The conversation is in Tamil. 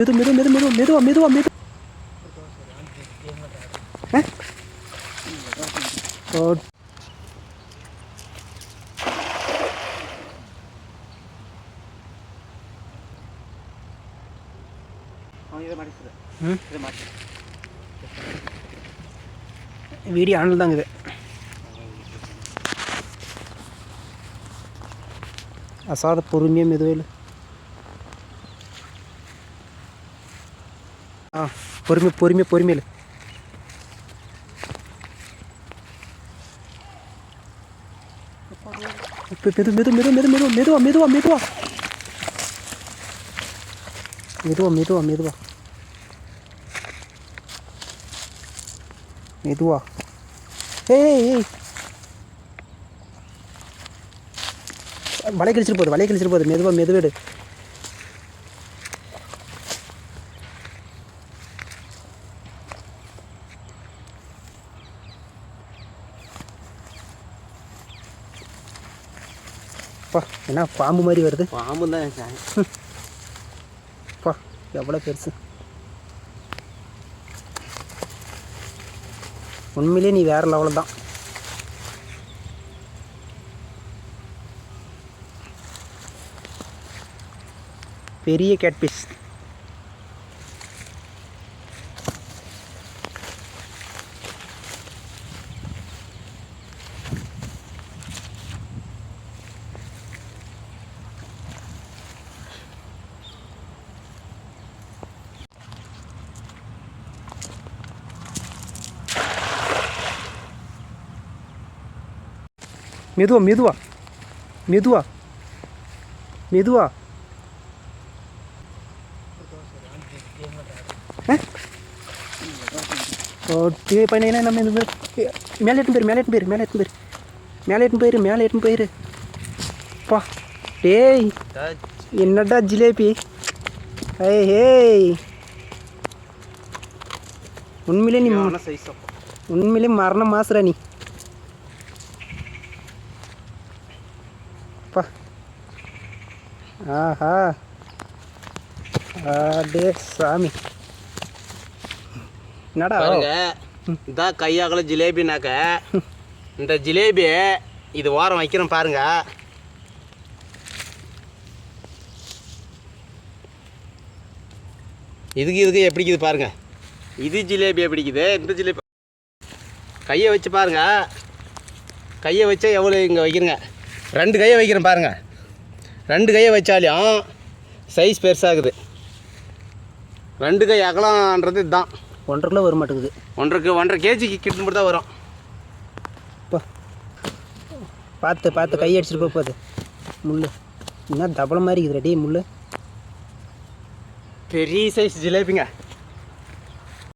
மெது மெது மெது மெது மெதுவா மெதுவா மெது வீடியோ ஆனில் தாங்க இது அசாத பொறுமையாக மெதுவேல் ஆ பொறுமை பொறுமை பொறுமையில் மெது மெது மெது மெது மெது மெதுவா மெதுவா மெதுவா மெதுவா மெதுவா. மெதுவா மெதுவா ஏய் ஏய் வலை கழிச்சிட்டு போகுது வலை கழிச்சிட்டு போகுது. மெதுவா மெதுவேடு பா என்ன பாம்பு மாதிரி வருது? பாம்பு தான் பா எவ்வளோ பெருசு. உண்மையிலே நீ வேற லெவலில் தான். பெரிய கேட்பிஷ் மெதுவா மெதுவா மெதுவா மெதுவா ஓட்டி பையனா நம்ம இந்த மாதிரி மேலே எட்டு பேர் மேலே எட்டு பேர் மேலே எட்டு பேர் மேலே எட்டு போயிரு மேலே எட்டு போயிரு பா டேய் என்னடா ஜிலேபி ஏய் ஹேய் உண்மையிலே நீ சைஸ் உண்மையிலே மரண மாசுரா நீ பா. ஆஹா. அடே சாமி. என்னடா? பாருங்க இதான் கையாகல ஜிலேபினாக்க இந்த ஜிலேபி இது ஓரம் வைக்கிறேன் பாருங்க. இதுக்கு இதுக்கு எப்படிக்குது பாருங்க. இது ஜிலேபி எப்படிக்குது இந்த ஜிலேபி கையை வச்சு பாருங்க. கையை வச்சா எவ்வளோ இங்கே வைக்கிறங்க? ரெண்டு கையை வைக்கிறேன் பாருங்க. ரெண்டு கையை வச்சாலும் சைஸ் பெருசாகுது ரெண்டு கை அகலம்ன்றது இதுதான் ஒன்றரை கிலோ வர மாட்டேங்குது. ஒன்றரை ஒன்றரை கேஜிக்கு கிட்ட தான் வரும். பார்த்து பார்த்து கை அடிச்சிட்டு போய் போகுது முள் என்ன தபலை மாதிரி இருக்குது டேய் முள் பெரிய சைஸ் ஜிலேபிங்க.